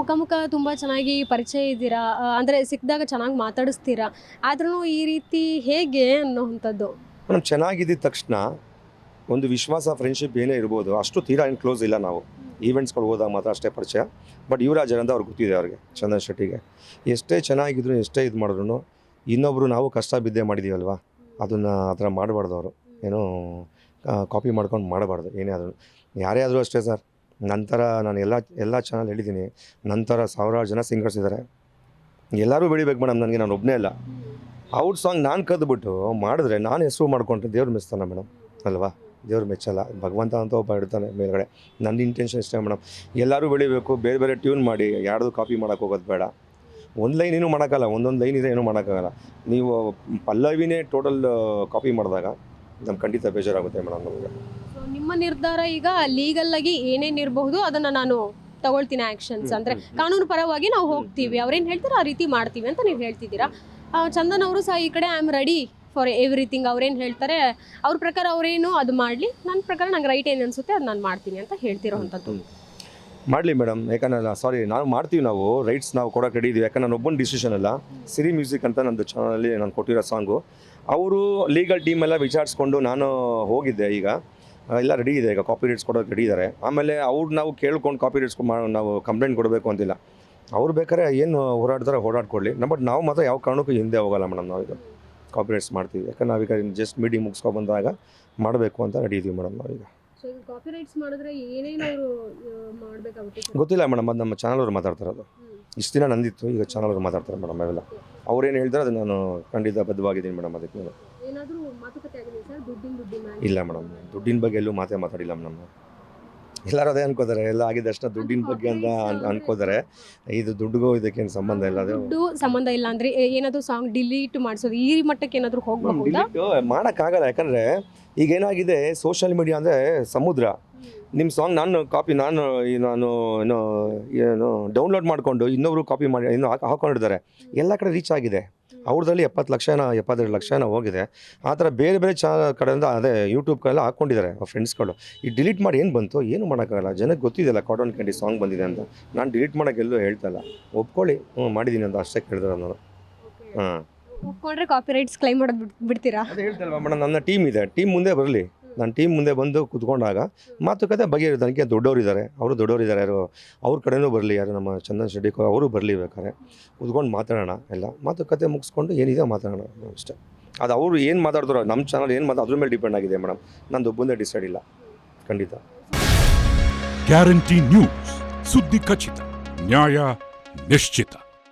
ಮುಖ ಮುಖ ತುಂಬ ಚೆನ್ನಾಗಿ ಪರಿಚಯ ಇದ್ದೀರಾ? ಅಂದರೆ ಸಿಕ್ಕಿದಾಗ ಚೆನ್ನಾಗಿ ಮಾತಾಡಿಸ್ತೀರಾ? ಆದ್ರೂ ಈ ರೀತಿ ಹೇಗೆ ಅನ್ನೋವಂಥದ್ದು ಮೇಡಮ್ ಚೆನ್ನಾಗಿದ್ದ ತಕ್ಷಣ ಒಂದು ವಿಶ್ವಾಸ ಫ್ರೆಂಡ್ಶಿಪ್ ಏನೇ ಇರ್ಬೋದು, ಅಷ್ಟು ತೀರಾ ಏನು ಕ್ಲೋಸ್ ಇಲ್ಲ ನಾವು. ಈವೆಂಟ್ಸ್ಗಳು ಹೋದಾಗ ಮಾತ್ರ ಅಷ್ಟೇ ಪರಿಚಯ. ಬಟ್ ಯುವರಾಜ್ ಅಂತ ಅವ್ರಿಗೆ ಗೊತ್ತಿದೆ ಅವ್ರಿಗೆ, ಚಂದನ್ ಶೆಟ್ಟಿಗೆ. ಎಷ್ಟೇ ಚೆನ್ನಾಗಿದ್ರು, ಎಷ್ಟೇ ಇದು ಮಾಡಿದ್ರು ಇನ್ನೊಬ್ಬರು ನಾವು ಕಷ್ಟ ಬಿದ್ದೆ ಮಾಡಿದ್ದೀವಲ್ವಾ ಅದನ್ನು ಆ ಥರ ಮಾಡಬಾರ್ದು ಅವರು. ಏನೋ ಕಾಪಿ ಮಾಡ್ಕೊಂಡು ಮಾಡಬಾರ್ದು, ಏನೇ ಆದರೂ. ಯಾರೇ ಆದರೂ ಅಷ್ಟೇ ಸರ್. ನಂತರ ನಾನು ಎಲ್ಲ ಎಲ್ಲ ಚಾನಲ್ ಹೇಳಿದ್ದೀನಿ. ನಂತರ ಸಾವಿರಾರು ಜನ ಸಿಂಗರ್ಸ್ ಇದ್ದಾರೆ ಎಲ್ಲರೂ ಬೆಳಿಬೇಕು ಮೇಡಮ್, ನನಗೆ ನಾನು ಒಬ್ಬನೇ ಅಲ್ಲ. ಅವ್ರ ಸಾಂಗ್ ನಾನು ಕದ್ದುಬಿಟ್ಟು ಮಾಡಿದ್ರೆ ನಾನು ಹೆಸರು ಮಾಡ್ಕೊಂಡ್ರೆ ದೇವ್ರು ಮೆಚ್ತಾನೆ ಮೇಡಮ್. ಅಲ್ವಾ? ದೇವ್ರು ಮೆಚ್ಚಲ್ಲ. ಭಗವಂತ ಅಂತ ಒಬ್ಬ ಇಡ್ತಾನೆ ಮೇಲ್ಗಡೆ. ನನ್ನ ಇಂಟೆನ್ಷನ್ ಇಷ್ಟೇ ಮೇಡಮ್. ಎಲ್ಲರೂ ಬೆಳಿಬೇಕು, ಬೇರೆ ಬೇರೆ ಟ್ಯೂನ್ ಮಾಡಿ, ಯಾರ್ದು ಕಾಪಿ ಮಾಡೋಕೆ ಹೋಗೋದು ಬೇಡ. ಒಂದು ಲೈನ್ ಏನೂ ಮಾಡೋಕ್ಕಲ್ಲ ಒಂದೊಂದು ಲೈನ್ ಇದೆ ಏನೂ ಮಾಡೋಕ್ಕಾಗಲ್ಲ. ನೀವು ಪಲ್ಲವಿನೇ ಟೋಟಲ್ ಕಾಪಿ ಮಾಡಿದಾಗ ನಮ್ಗೆ ಖಂಡಿತ ಬೇಜಾರಾಗುತ್ತೆ ಮೇಡಮ್ ನಮಗೆ. So, ನಿಮ್ಮ ನಿರ್ಧಾರ ಈಗ ಲೀಗಲ್ ಆಗಿ ಏನೇನ್ ಇರಬಹುದು ಅದನ್ನ ನಾನು ತಗೊಳ್ತೀನಿ ಆಕ್ಷನ್ಸ್ ಅಂದ್ರೆ ಕಾನೂನು ಪರವಾಗಿ ನಾವು ಹೋಗ್ತೀವಿ. ಅವ್ರೇನ್ ಹೇಳ್ತಾರೆ ಆ ರೀತಿ ಮಾಡ್ತೀವಿ ಅಂತ ನೀವು ಹೇಳ್ತಿದ್ದೀರಾ? ಆ, ಚಂದನ್ ಅವರು ಸಹ ಈ ಕಡೆ I am ready for everything ಅವ್ರೇನು ಹೇಳ್ತಾರೆ ಅವ್ರ ಪ್ರಕಾರ ಅವ್ರೇನು ಅದು ಮಾಡ್ಲಿ ನನ್ನ ಪ್ರಕಾರ ನಂಗೆ ರೈಟ್ ಏನು ಅನ್ಸುತ್ತೆ ಅದು ನಾನು ಮಾಡ್ತೀನಿ ಅಂತ ಹೇಳ್ತಿರೋವಂಥದ್ದು ಮಾಡಲಿ ಮೇಡಮ್, ಯಾಕಂದ್ರೆ ಸಾರಿ ನಾವು ಮಾಡ್ತೀವಿ ನಾವು ರೈಟ್ಸ್ ನಾವು ಕೊಡೋಕೆ ರೆಡಿ ಇದೀವಿ. ಯಾಕಂದ್ರೆ ನಾನು ಒಬ್ಬನ ಡಿಸಿಷನ್ ಅಲ್ಲ. ಸಿರಿ ಮ್ಯೂಸಿಕ್ ಅಂತ ನನ್ನದು ಚಾನಲಲ್ಲಿ ನಾನು ಕೊಟ್ಟಿರೋ ಸಾಂಗು ಅವರು ಲೀಗಲ್ ಟೀಮ್ ಎಲ್ಲ ವಿಚಾರಿಸ್ಕೊಂಡು ನಾನು ಹೋಗಿದ್ದೆ ಈಗ. ಎಲ್ಲ ರೆಡಿ ಇದೆ, ಈಗ ಕಾಪಿ ರೈಟ್ಸ್ ಕೊಡೋಕೆ ರೆಡಿ ಇದ್ದಾರೆ ಆಮೇಲೆ ಅವ್ರು ನಾವು ಕೇಳ್ಕೊಂಡು ಕಾಪಿ ರೈಟ್ಸ್ ನಾವು ಕಂಪ್ಲೇಂಟ್ ಕೊಡಬೇಕು ಅಂತಿಲ್ಲ. ಅವ್ರು ಬೇಕಾದ್ರೆ ಏನು ಹೋರಾಡ್ತಾರೆ ಓಡಾಡ್ಕೊಳ್ಳಿ ಬಟ್ ನಾವು ಮಾತ್ರ ಯಾವ ಕಾರಣಕ್ಕೂ ಹಿಂದೆ ಹೋಗಲ್ಲ ಮೇಡಮ್ ನಾವೀಗ ಕಾಪಿ ರೈಟ್ಸ್ ಮಾಡ್ತೀವಿ. ಯಾಕಂದ್ರೆ ನಾವೀಗ ಜಸ್ಟ್ ಮೀಟಿಂಗ್ ಮುಗಿಸ್ಕೊಂಡು ಬಂದಾಗ ಮಾಡಬೇಕು ಅಂತ ರೆಡಿ ಇದೀವಿ ಮೇಡಮ್ ನಾವೀಗ. ಸೊ ಕಾಪಿ ರೈಟ್ಸ್ ಮಾಡಿದ್ರೆ ಏನೇನು ಗೊತ್ತಿಲ್ಲ ಮೇಡಮ್ ಅದು ನಮ್ಮ ಚಾನಲ್ ಅವ್ರು ಮಾತಾಡ್ತಾರದು ಇಷ್ಟು ದಿನ ನಂದಿತ್ತು ಈಗ ಚಾನಲ್ ಅವ್ರು ಮಾತಾಡ್ತಾರೆ ಮೇಡಮ್ ಅವೆಲ್ಲ. ಅವ್ರೇನು ಹೇಳ್ತಾರೆ ಅದು ನಾನು ಖಂಡಿತ ಬದ್ಧವಾಗಿದ್ದೀನಿ ಮೇಡಮ್ ಅದಕ್ಕೆ ನಾನು ಇಲ್ಲ ಮೇಡಮ್ ದುಡ್ಡಿನ ಬಗ್ಗೆ ಎಲ್ಲೂ ಮಾತೇ ಮಾತಾಡಿಲ್ಲ ಮೇಡಮ್ ಎಲ್ಲರೂ ಅದೇ ಅನ್ಕೋತಾರೆ ಎಲ್ಲ ಆಗಿದೆ ಅಷ್ಟೇ ದುಡ್ಡಿನ ಬಗ್ಗೆ ಅಂತ ಅನ್- ಅನ್ಕೋತಾರೆ. ಇದು ದುಡ್ಡಿಗೂ ಇದಕ್ಕೇನು ಸಂಬಂಧ ಇಲ್ಲ ಅದು. ದುಡ್ಡು ಸಂಬಂಧ ಇಲ್ಲ ಅಂದ್ರೆ ಏ- ಏನಾದ್ರು ಸಾಂಗ್ ಡಿಲೀಟ್ ಮಾಡಿಸೋದು ಈ ಮಟ್ಟಕ್ಕೆ ಏನಾದ್ರು ಹೋಗ್ಬೋದು ಡಿಲೀಟ್ ಮಾಡೋಕ್ಕಾಗಲ್ಲ. ಯಾಕಂದರೆ ಈಗ ಏನಾಗಿದೆ ಸೋಷಿಯಲ್ ಮೀಡಿಯಾ ಅಂದರೆ ಸಮುದ್ರ. ನಿಮ್ಮ ಸಾಂಗ್ ನಾನು ಕಾಪಿ ನಾನು ನಾನು ಏನು ಏನು ಡೌನ್ಲೋಡ್ ಮಾಡಿಕೊಂಡು ಇನ್ನೊಬ್ರು ಕಾಪಿ ಮಾಡಿ ಇನ್ನು ಹಾಕೊಂಡಿದ್ದಾರೆ. ಎಲ್ಲ ಕಡೆ ರೀಚ್ ಆಗಿದೆ. ಅವ್ರದ್ರಲ್ಲಿ ಎಪ್ಪತ್ತು ಲಕ್ಷನ ಎಪ್ಪತ್ತೆರಡು ಲಕ್ಷನ ಹೋಗಿದೆ. ಆ ಥರ ಬೇರೆ ಬೇರೆ ಚಾ ಕಡೆಯಿಂದ ಅದೇ ಯೂಟ್ಯೂಬ್ಗೆಲ್ಲ ಹಾಕ್ಕೊಂಡಿದ್ದಾರೆ ಆ ಫ್ರೆಂಡ್ಸ್ಗಳು ಈ ಡಿಲೀಟ್ ಮಾಡಿ ಏನು ಬಂತು? ಏನು ಮಾಡೋಕ್ಕಾಗಲ್ಲ? ಜನಕ್ಕೆ ಗೊತ್ತಿದೆಯಲ್ಲ ಕಾಟನ್ ಕ್ಯಾಂಡಿ ಸಾಂಗ್ ಬಂದಿದೆ ಅಂತ. ನಾನು ಡಿಲೀಟ್ ಮಾಡೋಕ್ಕೆಲ್ಲೂ ಹೇಳ್ತಾಯಿಲ್ಲ ಒಪ್ಕೊಳ್ಳಿ. ಹ್ಞೂ ಮಾಡಿದ್ದೀನಿ ಅಂತ ಅಷ್ಟೇ ಕೇಳಿದ್ರೆ ನಾನು ಹಾಂ ಒಪ್ಕೊಂಡ್ರೆ ಕಾಪಿ ರೈಟ್ಸ್ ಕ್ಲೈಮ್ ಮಾಡೋದು ಬಿಡ್- ಬಿಡ್ತೀರಾ? ಅದೇ ಹೇಳ್ತಲ್ವಾ ಮೇಡಮ್ ನನ್ನ ಟೀಮ್ ಇದೆ. ಟೀಮ್ ಮುಂದೆ ಬರಲಿ. ನನ್ನ ಟೀಮ್ ಮುಂದೆ ಬಂದು ಕುತ್ಕೊಂಡಾಗ ಮಾತುಕತೆ ಬಗೆಹರಿದ ನನಗೆ ದೊಡ್ಡವರು ಇದ್ದಾರೆ ಅವರು ದೊಡ್ಡವರು ಇದ್ದಾರೆ ಯಾರು? ಅವ್ರ ಕಡೆನೂ ಬರಲಿ ಯಾರು? ನಮ್ಮ ಚಂದನ್ ಶೆಟ್ಟಿ ಅವರು ಬರಲಿ ಬೇಕಾದ್ರೆ. ಕುತ್ಕೊಂಡು ಮಾತಾಡೋಣ ಎಲ್ಲ. ಮಾತುಕತೆ ಮುಗಿಸ್ಕೊಂಡು ಏನಿದೆ ಮಾತಾಡೋಣ ಅಷ್ಟೇ. ಅದು ಅವರು ಏನು ಮಾತಾಡ್ತಾರೋ, ನಮ್ಮ ಚಾನಲ್ ಏನು ಮಾತಾಡೋ ಅದ್ರ ಮೇಲೆ ಡಿಪೆಂಡ್ ಆಗಿದೆ ಮೇಡಮ್ ನಂದು ಒಬ್ಬಂದೇ ಡಿಸೈಡ್ ಇಲ್ಲ. ಖಂಡಿತ. ಗ್ಯಾರಂಟಿ ನ್ಯೂಸ್ ಸುದ್ದಿ ಖಚಿತ. ನ್ಯಾಯ ನಿಶ್ಚಿತ.